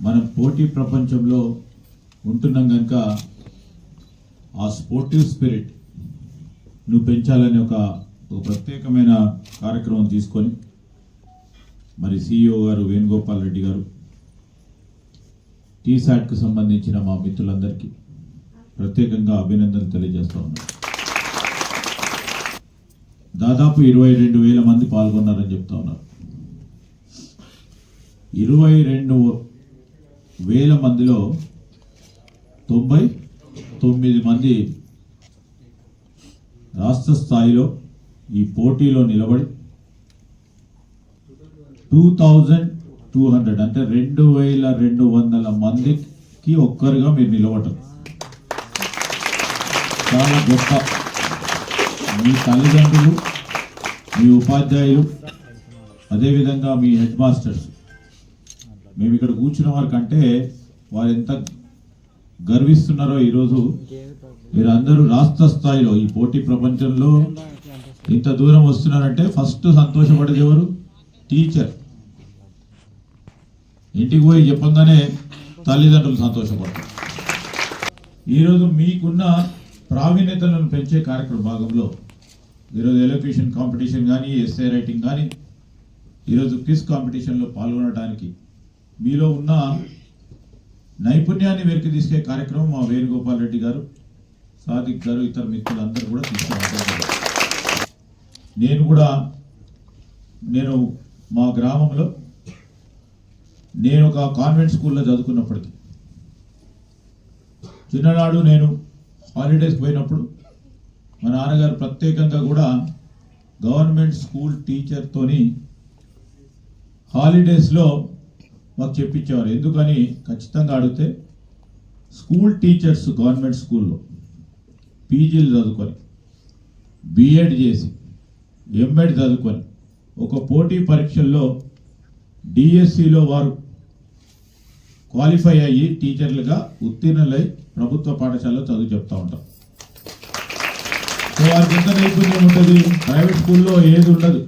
మనం పోటీ ప్రపంచంలో ఉంటున్నాం కనుక ఆ స్పోర్టివ్ స్పిరిట్ నువ్వు పెంచాలనే ఒక ఒక ప్రత్యేకమైన కార్యక్రమం తీసుకొని మరి సిఇఓ గారు వేణుగోపాల్ రెడ్డి గారు టీశాట్కు సంబంధించిన మా మిత్రులందరికీ ప్రత్యేకంగా అభినందనలు తెలియజేస్తా ఉన్నాను దాదాపు ఇరవై రెండు వేల మంది పాల్గొన్నారని చెప్తా ఉన్నారు. ఇరవై రెండు వేల మందిలో తొంభై తొమ్మిది మంది రాష్ట్ర స్థాయిలో ఈ పోటీలో నిలబడి టూ థౌజండ్ టూ హండ్రెడ్ అంటే రెండు వేల రెండు వందల మందికి ఒక్కరుగా మీరు నిలబడరు చాలా గొప్ప. మీ తల్లిదండ్రులు మీ ఉపాధ్యాయులు అదేవిధంగా మీ హెడ్ మాస్టర్స్ మేము ఇక్కడ కూర్చున్న వారికంటే వారు ఎంత గర్విస్తున్నారో ఈరోజు. మీరు అందరూ రాష్ట్ర స్థాయిలో ఈ పోటీ ప్రపంచంలో ఇంత దూరం వస్తున్నారంటే ఫస్ట్ సంతోషపడేది ఎవరు? టీచర్. ఇంటికి పోయి చెప్పంగానే తల్లిదండ్రులు సంతోషపడతారు. ఈరోజు మీకున్న ప్రావీణ్యతలను పెంచే కార్యక్రమ భాగంలో ఈరోజు ఎలక్యూషన్ కాంపిటీషన్ కానీ ఎస్ఏ రైటింగ్ కానీ ఈరోజు క్విజ్ కాంపిటీషన్లో పాల్గొనడానికి మీలో ఉన్న నైపుణ్యాన్ని వెలికి తీసుకే కార్యక్రమం మా వేణుగోపాల్ రెడ్డి గారు సాదిక్ గారు ఇతర మిత్రులందరూ కూడా తీసుకురావడం నేను కూడా నేను మా గ్రామంలో నేను ఒక కాన్వెంట్ స్కూల్లో చదువుకున్నప్పటికీ చిన్ననాడు నేను హాలిడేస్కి పోయినప్పుడు మా నాన్నగారు ప్రత్యేకంగా కూడా గవర్నమెంట్ స్కూల్ టీచర్తోని హాలిడేస్లో మాకు చెప్పించేవారు ఎందుకని? ఖచ్చితంగా అడిగితే స్కూల్ టీచర్స్ గవర్నమెంట్ స్కూల్లో పీజీలు చదువుకొని బీఎడ్ చేసి ఎంఎడ్ చదువుకొని ఒక పోటీ పరీక్షల్లో డిఎస్సిలో వారు క్వాలిఫై అయ్యి టీచర్లుగా ఉత్తీర్ణులై ప్రభుత్వ పాఠశాలలో చదువు చెప్తూ ఉంటాం. సో వారికి ఎంత నైపుణ్యం ఉంటుంది? ప్రైవేట్ స్కూల్లో ఏది ఉండదు.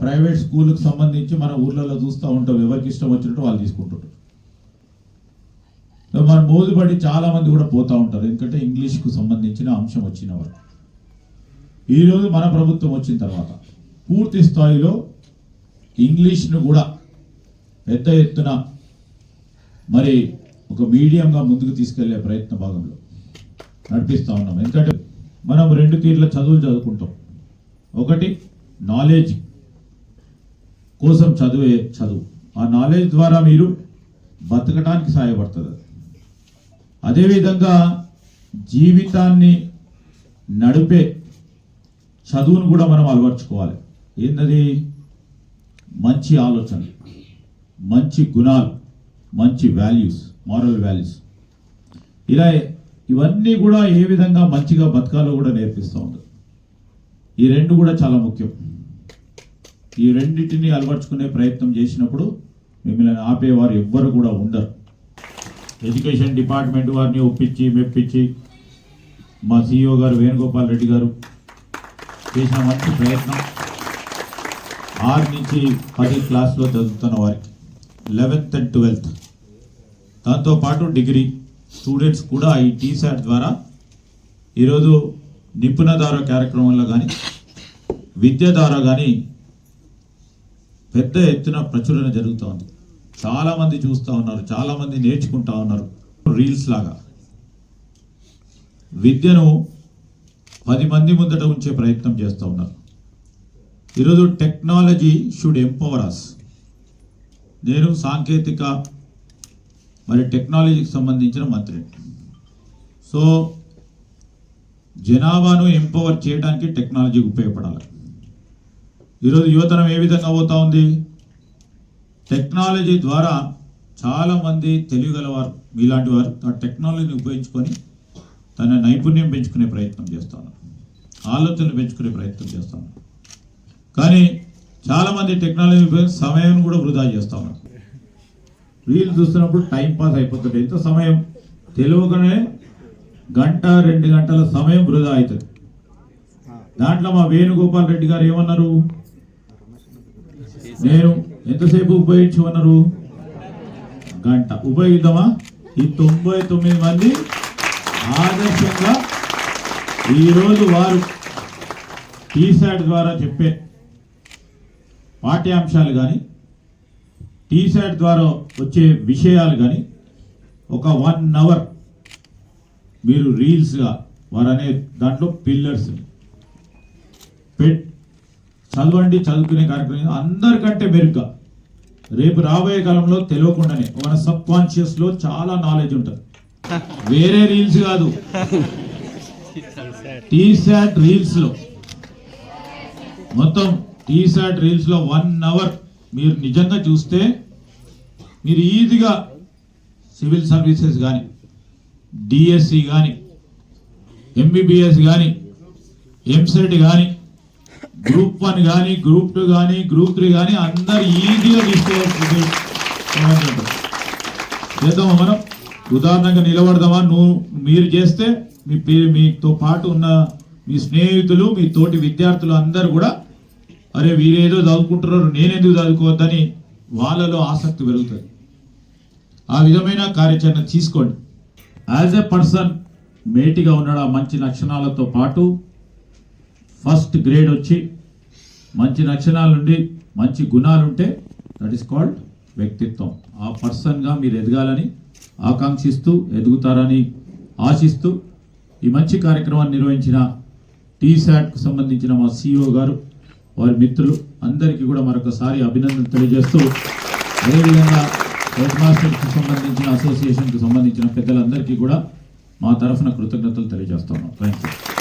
ప్రైవేట్ స్కూల్కి సంబంధించి మన ఊర్లలో చూస్తూ ఉంటాం ఎవరికి ఇష్టం వచ్చినట్టు వాళ్ళు తీసుకుంటుంటారు. మన మోజుబడి చాలా మంది కూడా పోతా ఉంటారు ఎందుకంటే ఇంగ్లీష్కు సంబంధించిన అంశం వచ్చిన వారు ఈరోజు మన ప్రభుత్వం వచ్చిన తర్వాత పూర్తి స్థాయిలో ఇంగ్లీష్ను కూడా పెద్ద ఎత్తున మరి ఒక మీడియంగా ముందుకు తీసుకెళ్ళే ప్రయత్న భాగంలో నడిపిస్తూ ఉన్నాం. ఎందుకంటే మనం రెండు తీర్ల చదువులు చదువుకుంటాం. ఒకటి నాలెడ్జ్ కోసం చదివే చదువు. ఆ నాలెడ్జ్ ద్వారా మీరు బతకడానికి సహాయపడుతుంది. అదేవిధంగా జీవితాన్ని నడిపే చదువును కూడా మనం అలవర్చుకోవాలి. ఏంటది మంచి ఆలోచన మంచి గుణాలు మంచి వాల్యూస్ మారల్ వాల్యూస్ ఇలా ఇవన్నీ కూడా ఏ విధంగా మంచిగా బతకాలో కూడా నేర్పిస్తూ ఉంటుంది. ఈ రెండు కూడా చాలా ముఖ్యం. ఈ రెండింటిని అలవర్చుకునే ప్రయత్నం చేసినప్పుడు మిమ్మల్ని ఆపేవారు ఎవ్వరు కూడా ఉండరు. ఎడ్యుకేషన్ డిపార్ట్మెంట్ వారిని ఒప్పించి మెప్పించి మా సిఇఓ గారు వేణుగోపాల్ రెడ్డి గారు చేసిన మంచి ప్రయత్నం. ఆరు నుంచి పది క్లాస్లో చదువుతున్న వారికి లెవెన్త్ అండ్ ట్వెల్త్. దాంతోపాటు డిగ్రీ స్టూడెంట్స్ కూడా ఈ టీశాట్ ద్వారా ఈరోజు నిపుణధార కార్యక్రమంలో కానీ విద్య ద్వారా కానీ పెద్ద ఎత్తున ప్రచురణ జరుగుతూ ఉంది. చాలామంది చూస్తూ ఉన్నారు చాలామంది నేర్చుకుంటా ఉన్నారు రీల్స్ లాగా. విద్యను పది మంది ముందట ఉంచే ప్రయత్నం చేస్తూ ఉన్నారు. ఈరోజు టెక్నాలజీ షుడ్ ఎంపవర్ అస్ నేను సాంకేతిక మరి టెక్నాలజీకి సంబంధించిన మంత్రి. సో జనాభాను ఎంపవర్ చేయడానికి టెక్నాలజీ ఉపయోగపడాలి. ఈరోజు యువతరం ఏ విధంగా పోతూ ఉంది? టెక్నాలజీ ద్వారా చాలామంది తెలియగలవారు. మీలాంటి వారు ఆ టెక్నాలజీని ఉపయోగించుకొని తన నైపుణ్యం పెంచుకునే ప్రయత్నం చేస్తాను ఆలోచనలు పెంచుకునే ప్రయత్నం చేస్తాను కానీ చాలామంది టెక్నాలజీ ఉపయోగించి సమయం కూడా వృధా చేస్తా ఉన్నారు. చూస్తున్నప్పుడు టైం పాస్ అయిపోతుంది. ఎంత సమయం? తెలియకనే గంట రెండు గంటల సమయం వృధా అవుతుంది. దాంట్లో మా వేణుగోపాల్ రెడ్డి గారు ఏమన్నారు? నేను ఎంతసేపు ఉపయోగించమన్నారు గంట. ఉపయోగిద్దామా? ఈ తొంభై తొమ్మిది మంది ఆదర్శంగా ఈరోజు వారు టీశాట్ ద్వారా చెప్పే పాఠ్యాంశాలు కానీ టీశాట్ ద్వారా వచ్చే విషయాలు కానీ ఒక వన్ అవర్ మీరు రీల్స్గా వారు అనే దాంట్లో పిల్లర్స్ పెట్ చదవండి చదువుకునే కార్యక్రమం అందరికంటే మెరుగ్గా. రేపు రాబోయే కాలంలో తెలియకుండానే మన సబ్ కాన్షియస్లో చాలా నాలెడ్జ్ ఉంటుంది. వేరే రీల్స్ కాదు. టీశాట్ రీల్స్లో. మొత్తం టీశాట్ రీల్స్లో వన్ అవర్ మీరు నిజంగా చూస్తే మీరు ఈజీగా సివిల్ సర్వీసెస్ కానీ డిఎస్సి కానీ ఎంబీబీఎస్ కానీ ఎంసెట్ కానీ గ్రూప్ వన్ కానీ గ్రూప్ టూ కానీ గ్రూప్ త్రీ కానీ అందరు ఈజీగా తీసుకోవచ్చు. చేద్దామా మనం? ఉదాహరణగా నిలబడదామా? నువ్వు మీరు చేస్తే మీ మీతో పాటు ఉన్న మీ స్నేహితులు మీ తోటి విద్యార్థులు అందరూ కూడా అరే వీరేదో చదువుకుంటున్నారు నేనెందుకు చదువుకోవద్దని వాళ్ళలో ఆసక్తి పెరుగుతుంది. ఆ విధమైన కార్యాచరణ తీసుకోండి. యాజ్ ఎ పర్సన్ మేటిగా ఉండడం మంచి లక్షణాలతో పాటు ఫస్ట్ గ్రేడ్ వచ్చి మంచి లక్షణాలుండి మంచి గుణాలు ఉంటే దట్ ఈస్ కాల్డ్ వ్యక్తిత్వం. ఆ పర్సన్గా మీరు ఎదగాలని ఆకాంక్షిస్తూ ఎదుగుతారని ఆశిస్తూ ఈ మంచి కార్యక్రమాన్ని నిర్వహించిన టీశాట్కు సంబంధించిన మా సిఇఓ గారు వారి మిత్రులు అందరికీ కూడా మరొకసారి అభినందనలు తెలియజేస్తూ అదేవిధంగా హెడ్ మాస్టర్కి సంబంధించిన అసోసియేషన్కి సంబంధించిన పెద్దలందరికీ కూడా మా తరఫున కృతజ్ఞతలు తెలియజేస్తున్నాం. Thank you